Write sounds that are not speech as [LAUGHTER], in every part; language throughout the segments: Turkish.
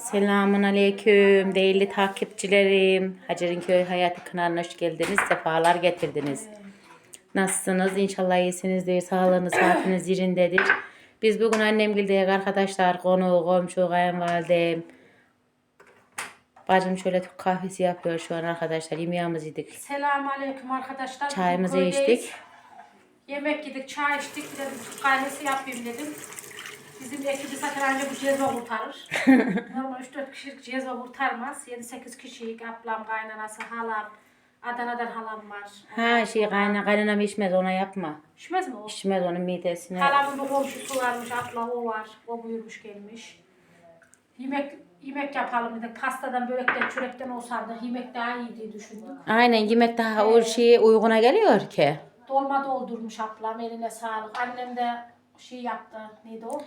Selamun Aleyküm değerli takipçilerim. Hacer'in Köy Hayatı kanalına hoş geldiniz. Sefalar getirdiniz. Nasılsınız? İnşallah iyisinizdir. Sağlığınız, saatiniz yerindedir. Biz bugün annemgildeyiz arkadaşlar. Konu, komşu, kayınvalidem. Bacım şöyle Türk kahvesi yapıyor şu an arkadaşlar. Yemeğimizi yedik. Selamünaleyküm arkadaşlar. Çayımızı içtik. Yemek yedik, çay içtik. Bir de bir Türk kahvesi yapayım dedim. Bizim ekibi zaten önce bu cezve kurtarır. [LAUGHS] Normal 3-4 kişilik cezve kurtarmaz. 7-8 kişilik ablam, kaynanası, halam. Adana'dan halam var. Ha şey kayna, kaynanam içmez ona yapma. İçmez mi o? İçmez onun midesine. Halamın bir komşusu varmış, abla o var. O buyurmuş gelmiş. Yemek yemek yapalım dedik. Pastadan, börekten, çörekten olsaydı yemek daha iyi diye düşündük. Aynen yemek daha o şeye uyguna geliyor ki. Dolma doldurmuş ablam eline sağlık. Annem de şey yaptı. Neydi o?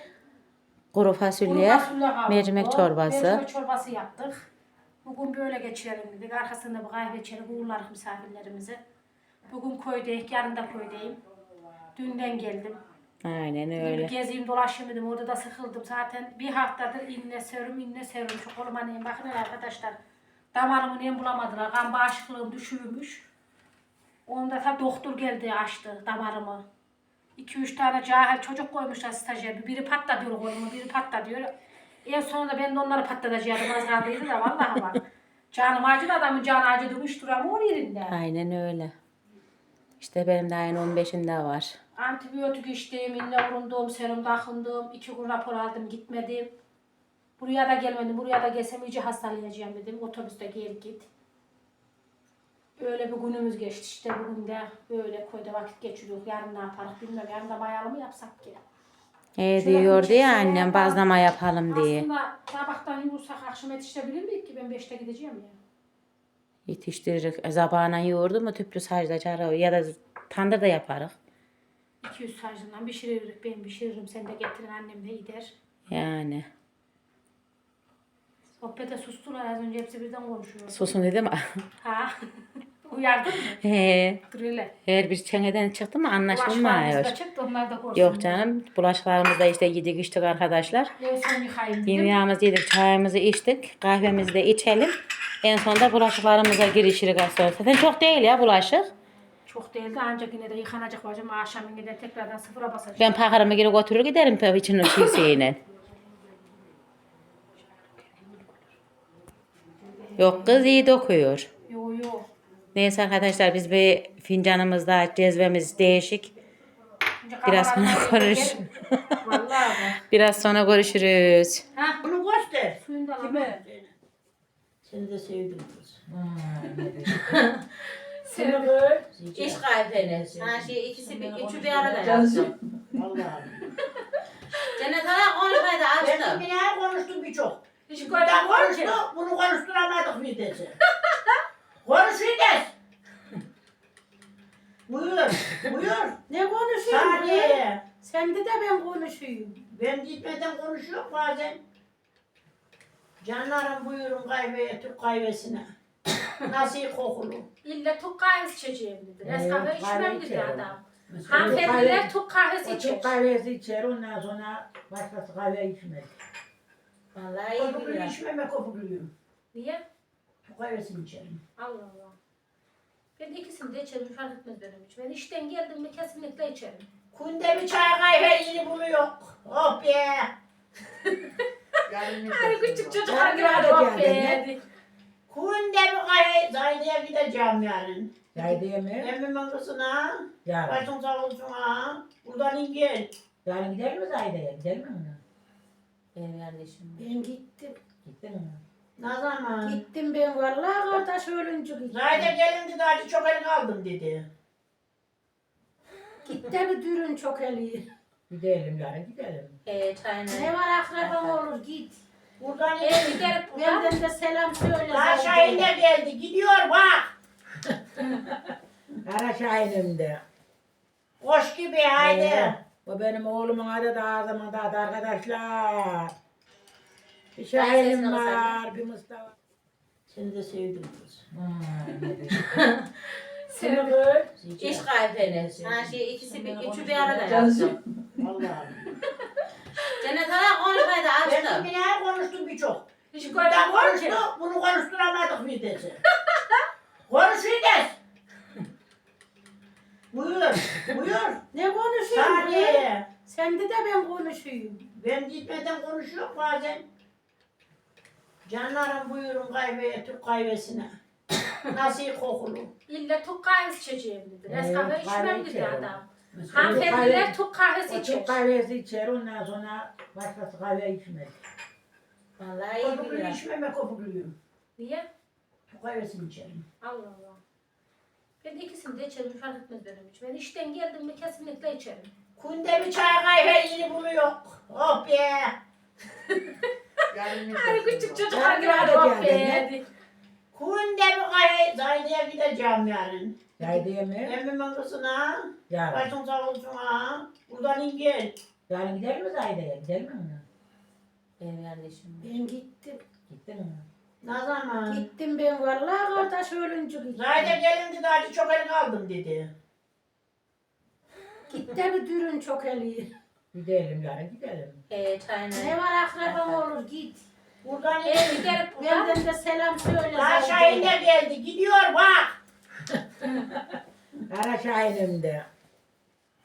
Kuru Kuru fasulye, kavurdu. mercimek çorbası. Mercimek çorbası yaptık. Bugün böyle geçirelim dedik. Arkasında bir kahve içelim. Uğurlarız misafirlerimizi. Bugün köydeyik. Yarın da köydeyim. Dünden geldim. Aynen Bir öyle. gezeyim dolaşayım dedim. Orada da sıkıldım. Zaten bir haftadır inne serum inne serum. Şu koluma neyim. Bakın arkadaşlar. Damarımı neyim bulamadılar. Kan bağışıklığım düşürmüş. Onda da doktor geldi açtı damarımı. 2-3 tane cahil çocuk koymuşlar stajyer. Biri patla diyor kolumu, biri patla diyor. En sonunda ben de onları patlatacaktım az kaldıydı da vallahi bak. Canım acıdı adamın canı acıdı. Üç duramıyor yerinde. Aynen öyle. İşte benim de ayın 15'inde var. Antibiyotik içtim, inne vurundum, serum takındım, iki gün rapor aldım gitmedim. Buraya da gelmedim, buraya da gelsem iyice hastalanacağım dedim. Otobüste gel git. Öyle bir günümüz geçti işte bugün de böyle köyde vakit geçiriyoruz. Yarın ne yaparız bilmiyorum. Yarın da mayalı mı yapsak ki? E diyordu ya annem bazlama yapalım diye. Aslında sabahtan yumursak akşam yetiştirebilir miyiz ki? Ben beşte gideceğim ya. Yetiştiririk. Zabağına yoğurdu mu tüplü sacda çarı ya da tandırda yaparız. 200 sarjından pişiririk. Ben pişiririm. Sen de getirin annem de gider. Yani. Sohbete sustular az önce hepsi birden konuşuyor. Susun dedim. Ha? [LAUGHS] Uyardın mı? He. Her bir çeneden çıktı mı anlaşılmıyor. da çıktı onlar da korksun. Yok canım. Bulaşıklarımızı da işte yedik içtik arkadaşlar. Dedim. Yemeğimizi yedik, çayımızı içtik. Kahvemizi de içelim. En sonunda bulaşıklarımıza girişiriz az sonra. Zaten çok değil ya bulaşık. Çok değildi ancak yine de yıkanacak bacım. Akşam yine de tekrardan sıfıra basacağım. Ben pakarımı geri götürür giderim tabii içinin şeysiyle. Yok kız iyi dokuyor. Yo yo. Neyse arkadaşlar biz bir fincanımızda cezvemiz değişik. Biraz sonra konuş. [LAUGHS] Biraz sonra görüşürüz. Ha? Bunu göster. Suyunu da alalım. Kime? Seni de sevdim kız. [LAUGHS] Sevdim. İş kahveni. Ha şey ikisi bir, üçü bir arada yaptım. Vallahi. Cennet Hanım konuşmayı da Ben açtım. bir konuştum birçok. Hiç konuştuk, bunu konuşturamadık bir dese. [LAUGHS] Konuşacağız. Buyur, buyur. Ne konuşuyorsun? Saniye. Sen de de ben konuşayım. Ben gitmeden konuşuyor bazen. Canlarım buyurun kahveye, Türk kahvesine. [COUGHS] Nasıl kokulu? İlle Türk kahvesi içeceğim dedi. Evet, içmem kahve dedi içerim. adam. Hanımefendiler Türk kahvesi O içer. Türk kahvesi içer ondan sonra başkası kahve içmez. Vallahi iyi Kopukluyu biliyor. içmeme kopukluyum. Niye? Kahvesini içerim. Allah Allah. Ben ikisini de içerim fark etmez benim için. Ben işten geldim mi kesinlikle içerim. Kunde bir çay kahve yeni buluyor. Oh be. Hani küçük çocuklar gibi hadi hop be. Kunde bir kahve Zayde'ye gideceğim yarın. Yaydıya mı? Emmimin kızına. Yarın. Başın sağ olsun ha. Buradan in gel. Yarın gider mi Zayde'ye? Gider mi ona? Benim kardeşim. Ben gittim. Gittin mi? Ne zaman? Gittim ben vallahi kardeş ölünce gittim. Zayde gelin dedi acı çok elini aldım dedi. Gitti bir dürün çok eli. Gidelim yarın gidelim. Ee, çayını. Ne var akraban olur git. Buradan in. Ben giderim benden de selam söyle. Daha zaten. Şahin de geldi. Gidiyor bak. [LAUGHS] Kara Şahin'im Koş gibi haydi. Ee, O benim oğlumun adı da ağzımın da arkadaşlar. Bir Şahin'im var, bir Mustafa. Seni de sevdim kız. [LAUGHS] Sevdim. İş kahveni. Ha şey ikisi bir, üçü bir arada yaptım. Vallahi. Cennet Hanım konuşmayı da Ben açtım. bir daha konuştum birçok. Hiç görmedim ki. konuştuk, bunu konuşturamadık midesi. [LAUGHS] Konuş Fides. Buyur, buyur. Ne konuşuyorsun? Saniye. Sen de de ben konuşayım. Ben gitmeden konuşuyorum bazen. Canlarım buyurun kahveye, Türk kahvesine. [COUGHS] Nasıl kokulu? İlle Türk kahvesi içeceğim dedi. Evet, Nescafe kahve içmem dedi adam. Mesela Hanımefendiler Türk kahvesi O içer. Türk kahvesi içer ondan sonra başkası kahve içmez. Vallahi iyi Kopuklu biliyor. içmeme kopukluyum. Niye? Türk kahvesini içerim. Allah Allah. Ben ikisini de içerim fark etmez benim için. Ben işten geldim mi kesinlikle içerim. Kunde bir çay kahve yeni buluyor. Oh be. [LAUGHS] Hani küçük çocuklar Yarın gibi hadi hop gel, be. gel. Kunde bir kahve. Zaydiye gideceğim yarın. Yay diye mi? Emmimin kızına. Yarın. Başın sağ olsun ha. Buradan in gel. Yarın gider mi Zahide? Gider mi ona? Benim kardeşim. Ben gittim. Gittin mi? Ne zaman? Gittim ben vallahi kardeş ölünce gittim. Zayde gelin dedi acı çok elini aldım dedi. Gitti bir dürün çok eli. Gidelim yarın gidelim. Ee, çayını. Ne var akraban olur git. Buradan in. Ben giderim buradan. Benden de selam söyle. Daha Zahide. Şahin de geldi. Gidiyor bak. Kara Şahin'im de.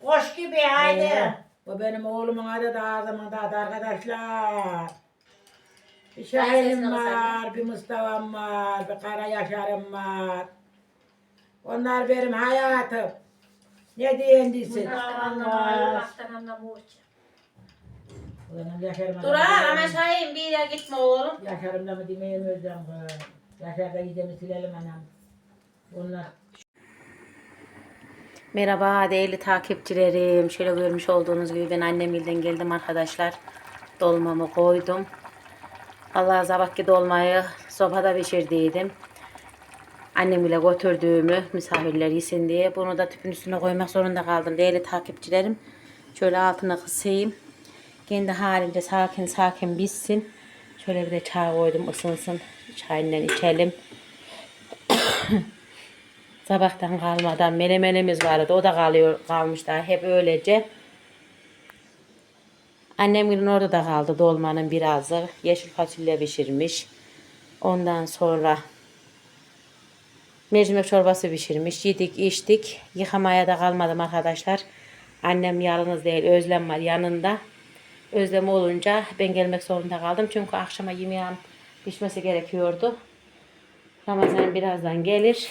Koş gibi haydi. Ee, O benim oğlumun adı da ağzımın adı arkadaşlar. Bir Şahin'im var, bir Mustafa'm var, bir Kara Yaşar'ım var. Onlar benim hayatım. Ne diyen desin? Allah'tan anlamıyor ki. Ulan Yaşar'ım Dur ha ama Şahin bir yere gitme oğlum. Yaşar'ımda mı demeyeyim özlem kız. Yaşar'da gidemi silelim anam. Onlar Merhaba değerli takipçilerim. Şöyle görmüş olduğunuz gibi ben annemilden geldim arkadaşlar. Dolmamı koydum. Allah sabahki dolmayı sobada pişirdiydim. Annem ile götürdüğümü misafirler yesin diye. Bunu da tüpün üstüne koymak zorunda kaldım. Değerli takipçilerim. Şöyle altına kısayım. Kendi halinde sakin sakin bitsin. Şöyle bir de çay koydum ısınsın. Çayından içelim. [COUGHS] Sabahtan kalmadan menemenimiz vardı. O da kalıyor kalmış daha hep öylece. Annemin orada da kaldı dolmanın birazı. Yeşil fasulye pişirmiş. Ondan sonra mercimek çorbası pişirmiş. Yedik içtik. Yıkamaya da kalmadım arkadaşlar. Annem yalnız değil Özlem var yanında. Özlem olunca ben gelmek zorunda kaldım. Çünkü akşama yemeğim pişmesi gerekiyordu. Ramazan birazdan gelir.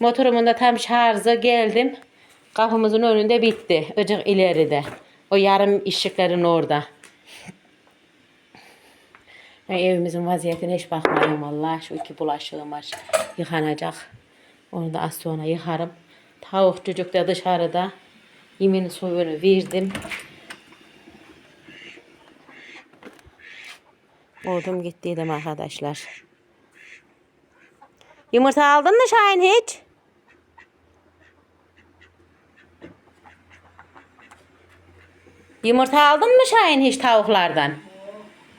Motorumun da tam şarjı geldim. Kapımızın önünde bitti. Icık ileride. O yarım ışıkların orada. Ay, evimizin vaziyetine hiç bakmayın vallahi. Şu iki bulaşığım var. Yıkanacak. Onu da az sonra yıkarım. Tavuk çocuk da dışarıda. Yemin suyunu verdim. Ordum gittiydim arkadaşlar. Yumurta aldın mı Şahin hiç? Yumurta aldın mı Şahin hiç tavuklardan?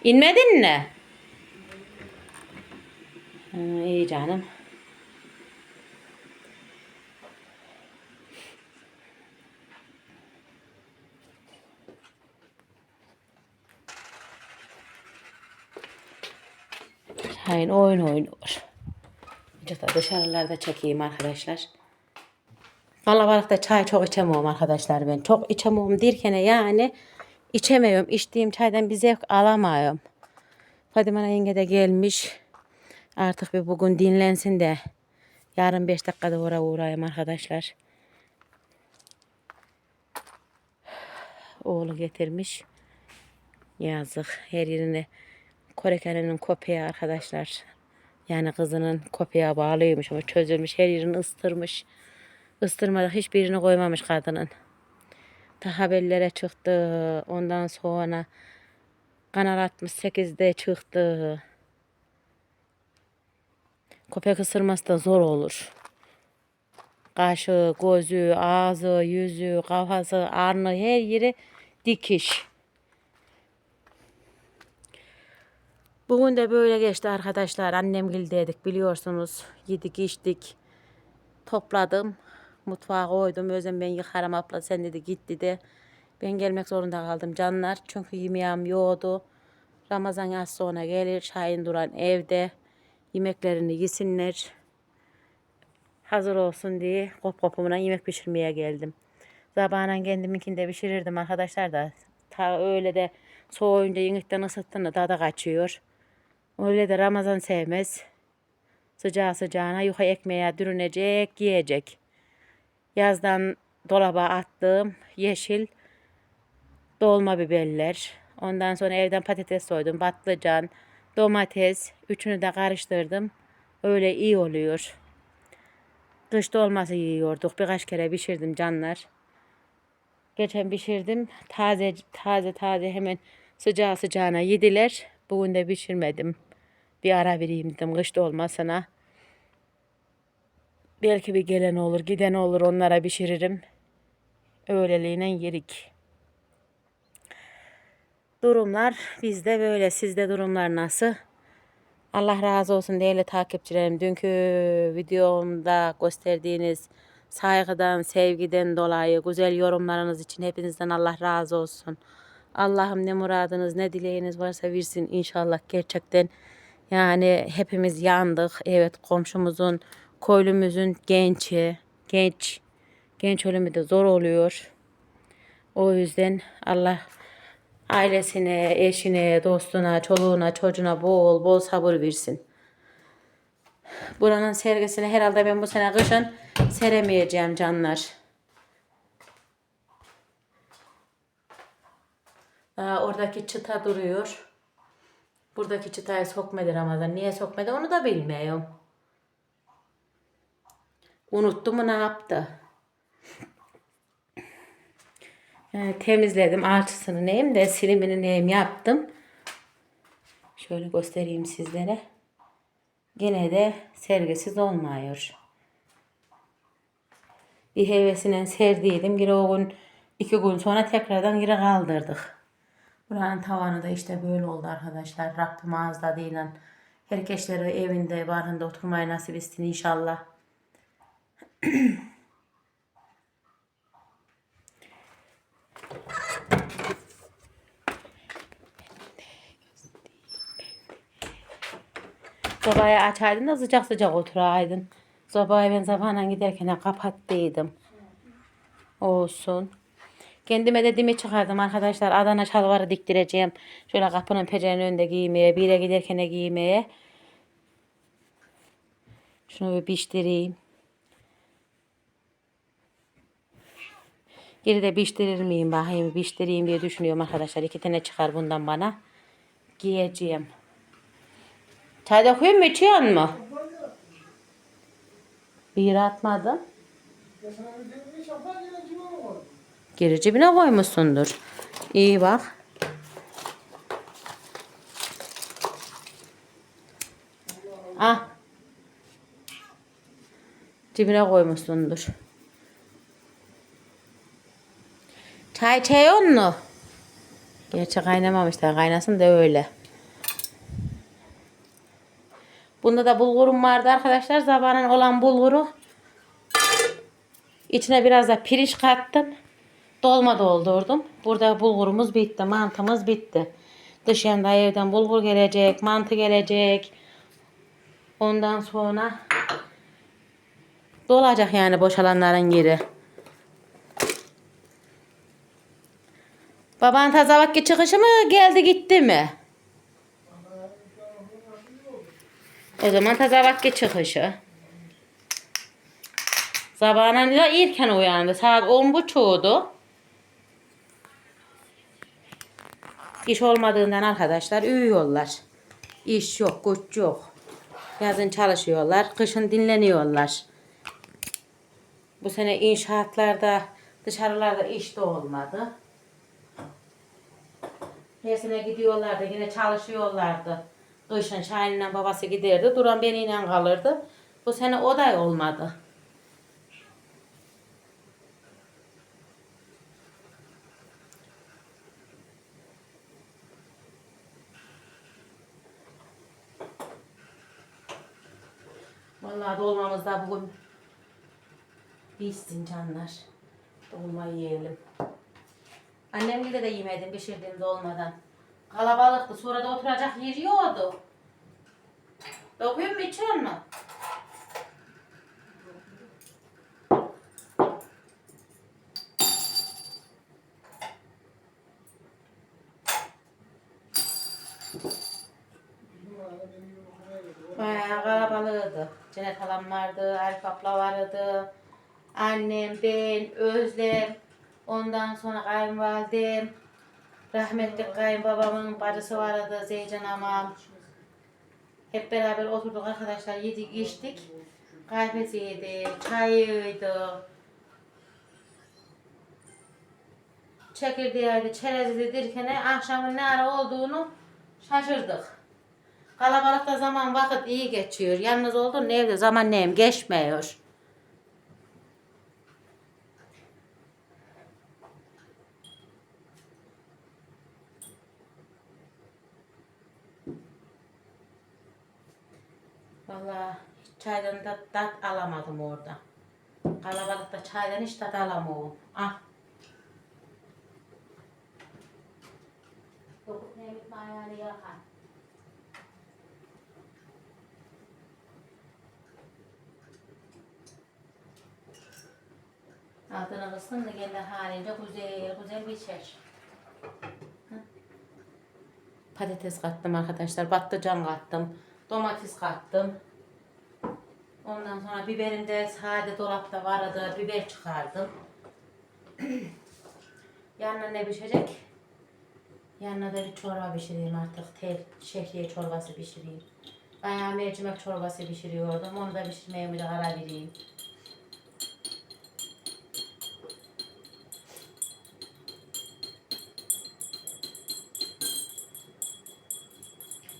İnmedin mi? Ha, iyi canım. Şahin oyun oynuyor. Da dışarılarda çekeyim arkadaşlar. Kalabalıkta çay çok içemiyorum arkadaşlar ben. Çok içemiyorum derken yani içemiyorum. İçtiğim çaydan bir zevk alamıyorum. Fadime yenge de gelmiş. Artık bir bugün dinlensin de yarın 5 dakikada oraya uğrayayım arkadaşlar. Oğlu getirmiş. Yazık. Her yerine Korekerenin köpeği arkadaşlar. Yani kızının köpeğe bağlıymış ama çözülmüş. Her yerini ıstırmış. Istırmadık hiçbirini koymamış kadının. Da haberlere çıktı. Ondan sonra Kanal 68'de çıktı. Köpek ısırması da zor olur. Kaşı, gözü, ağzı, yüzü, kafası, arnı her yeri dikiş. Bugün de böyle geçti arkadaşlar. Annem dedik biliyorsunuz. Yedik içtik. Topladım. Mutfağa koydum. Özlem ben yıkarım abla sen dedi git dedi. Ben gelmek zorunda kaldım canlar. Çünkü yemeğim yoktu. Ramazan az sonra gelir. Şahin Duran evde. Yemeklerini yesinler. Hazır olsun diye kop kopumuna yemek pişirmeye geldim. Sabahına kendiminkini de pişirirdim arkadaşlar da. Ta öyle de soğuyunca yemekten ısıttığında tadı kaçıyor. Öyle de Ramazan sevmez. Sıcağı sıcağına yuha ekmeğe dürünecek, yiyecek. Yazdan dolaba attığım yeşil dolma biberler. Ondan sonra evden patates soydum, patlıcan, domates. Üçünü de karıştırdım. Öyle iyi oluyor. Kış dolması yiyorduk. Birkaç kere pişirdim canlar. Geçen pişirdim. Taze taze taze hemen sıcağı sıcağına yediler. Bugün de pişirmedim. Bir ara vereyim dedim kış dolmasına. Belki bir gelen olur, giden olur onlara pişiririm. Öğleliğine yerik. Durumlar bizde böyle. Sizde durumlar nasıl? Allah razı olsun değerli takipçilerim. Dünkü videomda gösterdiğiniz saygıdan, sevgiden dolayı güzel yorumlarınız için hepinizden Allah razı olsun. Allah'ım ne muradınız, ne dileğiniz varsa versin inşallah gerçekten. Yani hepimiz yandık. Evet komşumuzun, köylümüzün gençi, genç, genç ölümü de zor oluyor. O yüzden Allah ailesine, eşine, dostuna, çoluğuna, çocuğuna bol bol sabır versin. Buranın sergisini herhalde ben bu sene kışın seremeyeceğim canlar. Daha oradaki çıta duruyor. Buradaki çıtayı sokmadı Ramazan. Niye sokmadı onu da bilmiyorum. Unuttu mu ne yaptı? Yani temizledim alçısını neyim de silimini neyim yaptım. Şöyle göstereyim sizlere. Gene de sergisiz olmuyor. Bir hevesine serdiydim. Geri o gün iki gün sonra tekrardan geri kaldırdık. Buranın tavanı da işte böyle oldu arkadaşlar. Rabbim ağız tadıyla herkesleri evinde barında oturmayı nasip etsin inşallah. [CLEARS THROAT] Sobayı açaydın da sıcak sıcak oturaydın. Sobayı ben zamanla giderken kapattıydım. Olsun. Kendime de dimi çıkardım arkadaşlar. Adana şalvarı diktireceğim. Şöyle kapının pencerenin önünde giymeye. Bir yere giderken de giymeye. Şunu bir piştireyim. Geri de piştirir miyim bakayım piştireyim diye düşünüyorum arkadaşlar. İki tane çıkar bundan bana. Giyeceğim. Çay döküyor mu içiyor mu? Bir atmadım. Geri cebine koymuşsundur. İyi bak. Ah. Cebine koymuşsundur. Çay çay mu? Gerçi kaynamamışlar. Kaynasın da öyle. Bunda da bulgurum vardı arkadaşlar. Zabanın olan bulguru. İçine biraz da pirinç kattım. Dolma doldurdum. Burada bulgurumuz bitti. Mantımız bitti. Dış yanda evden bulgur gelecek. Mantı gelecek. Ondan sonra dolacak yani boşalanların yeri. Baban taze vakit çıkışı mı geldi gitti mi? O zaman taze vakit çıkışı. Sabahına da erken uyandı. Saat on buçuğdu. İş olmadığından arkadaşlar uyuyorlar. İş yok, güç yok. Yazın çalışıyorlar, kışın dinleniyorlar. Bu sene inşaatlarda, dışarılarda iş de olmadı. Her gidiyorlardı, yine çalışıyorlardı. Kışın Şahin'le babası giderdi, Duran beniyle kalırdı. Bu sene o da olmadı. Vallahi dolmamız da bugün pişsin canlar. Dolma yiyelim. Annemle de yemedim pişirdiğim dolmadan. Kalabalıktı. Sonra da oturacak yer yoktu. Dokuyor mu içiyor mu? Bayağı kalabalığıydı. Cennet halam vardı, Arif abla vardı. Annem, ben, Özlem, ondan sonra kayınvalidem, rahmetli kayınbabamın bacısı vardı, Zeycan amam. Hep beraber oturduk arkadaşlar, yedik, içtik. Kahvesiydi, çayıydı. Çekirdeğiydi, çereziydi derken akşamın ne ara olduğunu şaşırdık. Kalabalıkta zaman vakit iyi geçiyor. Yalnız oldun evde zaman neyim geçmiyor. Vallahi hiç çaydan da tat alamadım orada. Kalabalıkta çaydan hiç tat alamıyorum. Ah. Dokup ne gitme ayağını yakar. Altına kısın da kendi halinde güzel güzel biçer. Hı. Patates kattım arkadaşlar, patlıcan kattım, domates kattım. Ondan sonra biberim de sade dolapta vardı, biber çıkardım. [CLEARS THROAT] Yanına ne pişecek? Yanına da bir çorba pişireyim artık. Tel, şehriye çorbası pişireyim. Bayağı mercimek çorbası pişiriyordum. Onu da pişirmeye bir ara vereyim.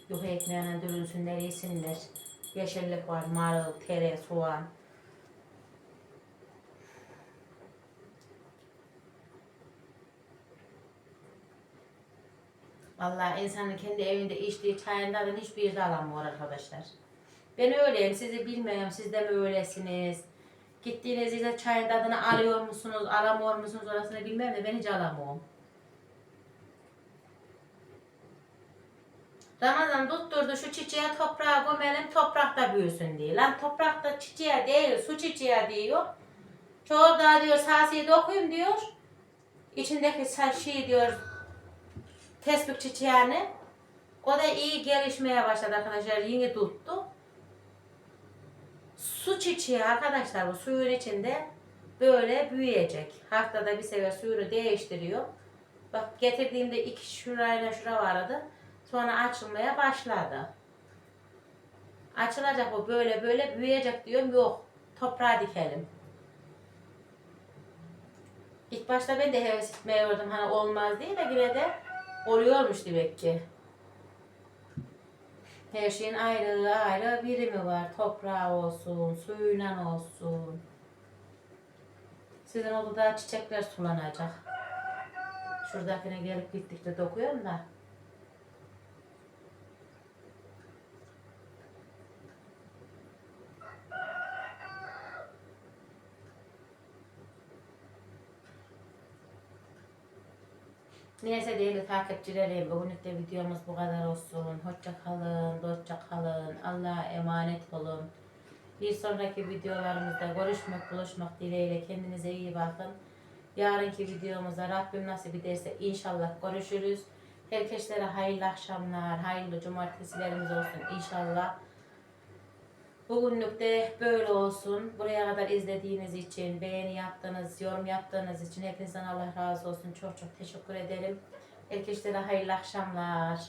Yuha ekmeğine dürülsünler, yesinler. Yeşillik var, marul, tere, soğan. Vallahi insanın kendi evinde içtiği çayın tadını hiçbir yerde alamıyor arkadaşlar. Ben öyleyim, sizi bilmiyorum, siz de mi öylesiniz? Gittiğiniz yerde çayın tadını alıyor musunuz, alamıyor musunuz orasını bilmem de ben hiç alamıyorum. Ramazan tutturdu şu çiçeğe toprağa gömelim toprakta büyüsün diye. Lan toprakta çiçeğe değil su çiçeğe diyor. Çoğu da diyor sasiye dokuyun diyor. İçindeki şey diyor tespih çiçeğini. O da iyi gelişmeye başladı arkadaşlar. Yeni tuttu. Su çiçeği arkadaşlar bu suyun içinde böyle büyüyecek. Haftada bir sefer suyunu değiştiriyor. Bak getirdiğimde iki şurayla şura vardı. Sonra açılmaya başladı. Açılacak o böyle böyle büyüyecek diyorum yok. Toprağa dikelim. İlk başta ben de heves etmiyordum hani olmaz diye de yine de oluyormuş demek ki. Her şeyin ayrı ayrı birimi var. Toprağı olsun, suyuyla olsun. Sizin odada çiçekler sulanacak. Şuradakine gelip gittikçe dokuyorum da. Neyse değerli takipçilerim, bugünlük de videomuz bu kadar olsun. Hoşça kalın, dostça kalın, Allah'a emanet olun. Bir sonraki videolarımızda görüşmek, buluşmak dileğiyle kendinize iyi bakın. Yarınki videomuzda Rabbim nasip ederse inşallah görüşürüz. Herkeslere hayırlı akşamlar, hayırlı cumartesilerimiz olsun inşallah. Bugünlük de böyle olsun. Buraya kadar izlediğiniz için, beğeni yaptığınız, yorum yaptığınız için hepinizden Allah razı olsun. Çok çok teşekkür ederim. Herkese hayırlı akşamlar.